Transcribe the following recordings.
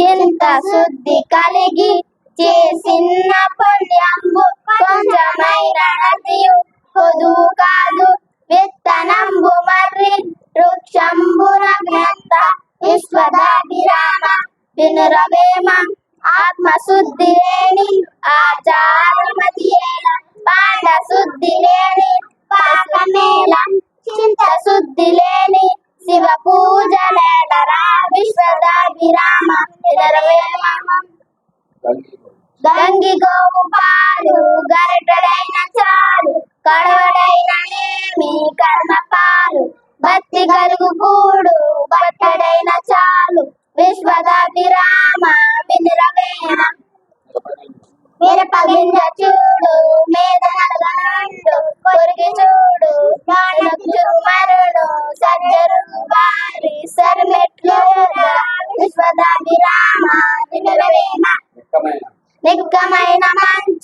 చింత శుద్ధి కలిగి చేసిన పుణ్యంబు కొంచెమైన నదియు పొదు కాదు విత్తనంబు మర్రి వృక్షంబున గ్రంథ విశ్వదాభిరామ వినురవేమ ఆత్మశుద్ధి లేని ఆచారమతి పాండ శుద్ధి లేని పాపమేళ చింత శుద్ధి లేని శివ పూజ పూజలేలరా విశ్వదాభిరామ గంగి గోవు పాలు గరటడైన చాలు కడవడైన నేమి కర్మ పాలు భక్తి కలుగు కూడు బట్టడైన చాలు విశ్వదాభిరామ వినురవేమ మిరపగింజ చూడు మేదన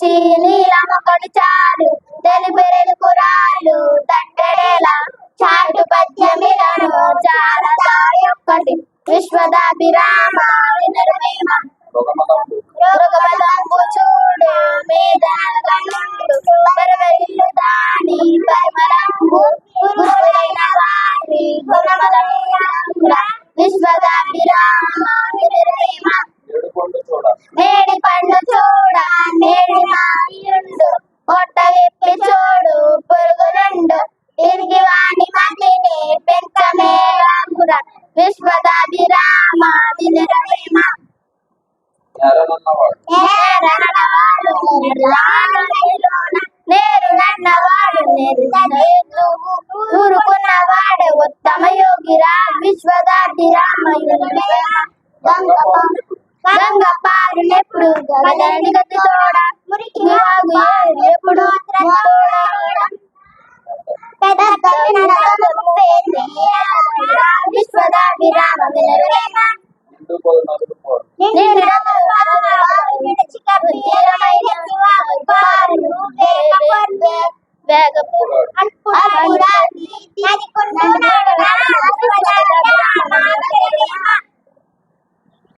మంచి నీలమొకటి చాలు తెలుపెరెలు కురాలు తట్టడేలా చాటు పద్యమిలను చాలా ఒక్కటి విశ్వదాభిరామ నేరనన్నవాడు నేరనవాడు నిర్లాలలోన నేరు నన్నవాడు నిర్దయుడు ఊరుకున్నవాడు ఉత్తమ యోగిరా విశ్వదాభిరామ వినురవేమ గంగ గంగ పారినెప్పుడు గదని గతి తోడ మురికి వాగు ఎప్పుడు విశ్వదాభిరామ వినురవేమ నిండు వేగపు వేగపు అల్పురాది నది కొన్నాడు విశ్వదాభిరామ వినురవేమ